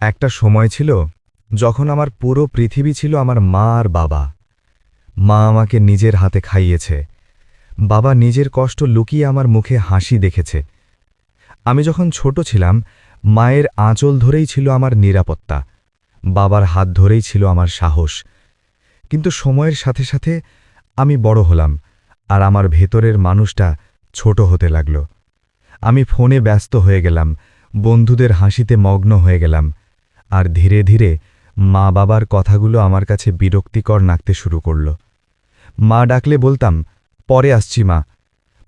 একটা সময় ছিল, যখন আমার পুরো পৃথিবী ছিল আমার মা আর বাবা। মা আমাকে নিজের হাতে খাইয়েছে। বাবা নিজের কষ্ট লুকিয়ে আমার মুখে হাসি দেখেছে। আমি যখন ছোট ছিলাম, মায়ের আঁচল ধরেই ছিল আমার নিরাপত্তা। বাবার হাত ধরেই ছিল আমার সাহস। কিন্তু সময়ের সাথে সাথে আমি বড় হলাম আর আমার ভেতরের মানুষটা ছোট হতে লাগল। আমি ফোনে ব্যস্ত হয়ে গেলাম, বন্ধুদের হাসিতে মগ্ন হয়ে গেলাম। আর ধীরে ধীরে মা বাবার কথাগুলো আমার কাছে বিরক্তিকর নাকতে শুরু করল। মা ডাকলে বলতাম, পরে আসছি মা।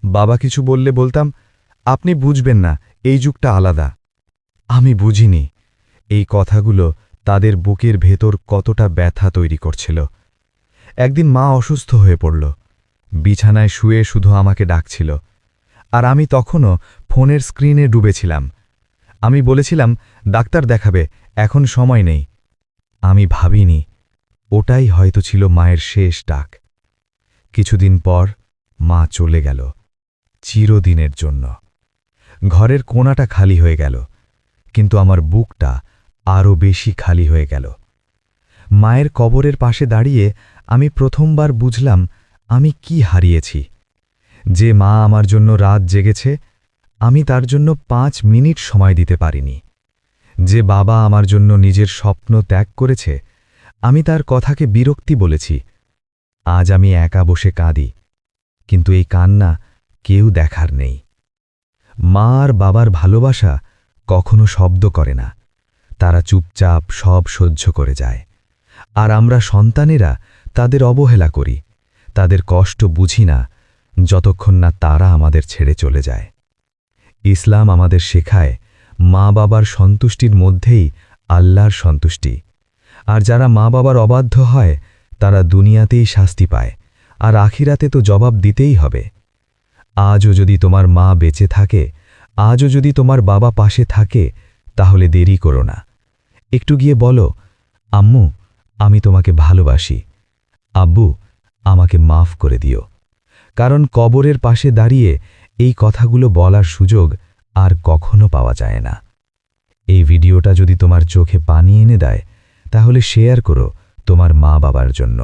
বাবা কিছু বললে বলতাম, আপনি বুঝবেন না, এই যুগটা আলাদা। আমি বুঝিনি, এই কথাগুলো তাদের বুকের ভেতর কতটা ব্যথা তৈরি করছিল। একদিন মা অসুস্থ হয়ে পড়ল, বিছানায় শুয়ে শুধু আমাকে ডাকছিল, আর আমি তখনও ফোনের স্ক্রিনে ডুবেছিলাম। আমি বলেছিলাম, ডাক্তার দেখাবে, এখন সময় নেই। আমি ভাবিনি, ওটাই হয়তো ছিল মায়ের শেষ ডাক। কিছুদিন পর মা চলে গেল, চিরদিনের জন্য। ঘরের কোনাটা খালি হয়ে গেল, কিন্তু আমার বুকটা আরও বেশি খালি হয়ে গেল। মায়ের কবরের পাশে দাঁড়িয়ে আমি প্রথমবার বুঝলাম আমি কি হারিয়েছি। যে মা আমার জন্য রাত জেগেছে আমি তার জন্য পাঁচ মিনিট সময় দিতে পারিনি। যে বাবা আমার জন্য নিজের স্বপ্ন ত্যাগ করেছে, আমি তার কথাকে বিরক্তি বলেছি। আজ আমি একা বসে কাঁদি, কিন্তু এই কান্না কেউ দেখার নেই। মা আর বাবার ভালোবাসা কখনো শব্দ করে না। তারা চুপচাপ সব সহ্য করে যায়। আর আমরা সন্তানেরা তাদের অবহেলা করি, তাদের কষ্ট বুঝি না, যতক্ষণ না তারা আমাদের ছেড়ে চলে যায়। ইসলাম আমাদের শেখায় মা বাবার সন্তুষ্টির মধ্যেই আল্লাহর সন্তুষ্টি। আর যারা মা বাবার অবাধ্য হয়, তারা দুনিয়াতেই শাস্তি পায়, আর আখিরাতে তো জবাব দিতেই হবে। আজও যদি তোমার মা বেঁচে থাকে, আজও যদি তোমার বাবা পাশে থাকে, তাহলে দেরি করো না। একটু গিয়ে বলো, আম্মু, আমি তোমাকে ভালোবাসি। আব্বু, আমাকে মাফ করে দিও। কারণ কবরের পাশে দাঁড়িয়ে এই কথাগুলো বলার সুযোগ আর কখনো পাওয়া যায় না। এই ভিডিওটা যদি তোমার চোখে পানি এনে দেয়, তাহলে শেয়ার করো তোমার মা বাবার জন্য।